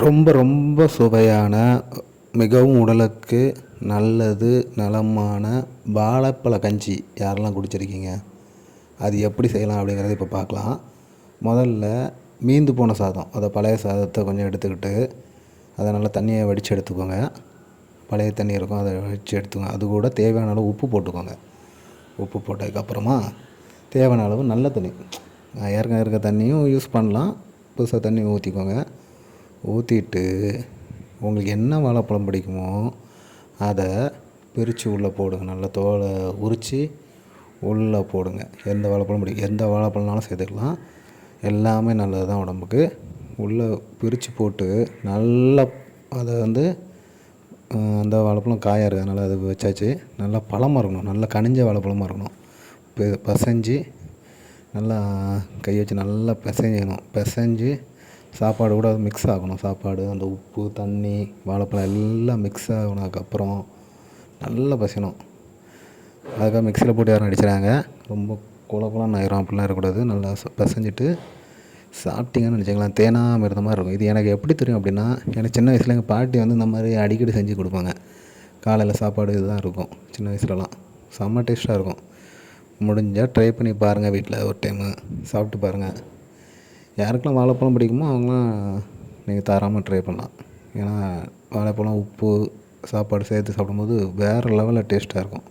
ரொம்ப ரொம்ப சுவையான மிகவும் உடலுக்கு நல்லது நலமான வாழைப்பழ கஞ்சி யாரெல்லாம் குடிச்சிருக்கீங்க? அது எப்படி செய்யலாம் அப்படிங்கிறத இப்போ பார்க்கலாம் முதல்ல மீந்து போன சாதம். அதை பழைய சாதத்தை கொஞ்சம் எடுத்துக்கிட்டு அதை நல்லா தண்ணியை வடித்து எடுத்துக்கோங்க. பழைய தண்ணி இருக்கும் அதை வடித்து எடுத்துக்கோங்க. அது கூட தேவையான அளவு உப்பு போட்டுக்கோங்க. உப்பு போட்டதுக்கப்புறமா தேவையான அளவு நல்ல தண்ணி. ஏற்கனவே இருக்க தண்ணியும் யூஸ் பண்ணலாம். புதுசாக தண்ணி ஊற்றிக்கோங்க ஊற்றிட்டு உங்களுக்கு என்ன வாழைப்பழம் பிடிக்குமோ அதை பிரித்து உள்ளே போடுங்க. நல்லா தோலை உரித்து உள்ளே போடுங்க. எந்த வாழைப்பழம் பிடிக்கும் எந்த வாழைப்பழம்னாலும் சேர்த்துக்கலாம். எல்லாமே நல்லது தான் உடம்புக்கு. உள்ளே பிரித்து போட்டு நல்லா அதை வந்து அந்த வாழைப்பழம் காயாக இருக்கிறதுனால அது வச்சாச்சு. நல்லா பழமாக இருக்கணும். நல்லா கனிஞ்ச வாழைப்பழமாக இருக்கணும். பெ பசைஞ்சு நல்லா கை வச்சு நல்லா பிசைஞ்சிக்கணும் பிசைஞ்சி சாப்பாடு கூட அது மிக்ஸ் ஆகணும். சாப்பாடு அந்த உப்பு தண்ணி வாழைப்பழம் எல்லாம் மிக்ஸ் ஆகினதுக்கப்புறம் நல்லா பசியணும் அதுக்காக மிக்சியில் போட்டு யாரும் அடிச்சிடாங்க. ரொம்ப குல குலன்னு ஆயிரும். அப்படிலாம் இருக்கக்கூடாது. நல்லா பிசைஞ்சிட்டு சாப்பிட்டீங்கன்னு நினச்சிக்கலாம் தேனாக இருந்த மாதிரி இருக்கும். இது எனக்கு எப்படி தெரியும் அப்படின்னா எனக்கு சின்ன வயசில் எங்கள் பாட்டி வந்து இந்த மாதிரி அடிக்கடி செஞ்சு கொடுப்பாங்க. காலையில் சாப்பாடு இதுதான் இருக்கும். சின்ன வயசுலலாம். செம்ம டேஸ்ட்டாக இருக்கும். முடிஞ்சால் ட்ரை பண்ணி பாருங்கள் வீட்டில் ஒரு டைமு சாப்பிட்டு பாருங்கள் யாருக்கெல்லாம் வாழைப்பழம் பிடிக்குமோ அவங்களாம் நீங்கள் தாராளமாக ட்ரை பண்ணலாம். ஏன்னா வாழைப்பழம் உப்பு சாப்பாடு சேர்த்து சாப்பிடும்போது வேறு லெவலில் டேஸ்ட்டாக இருக்கும்.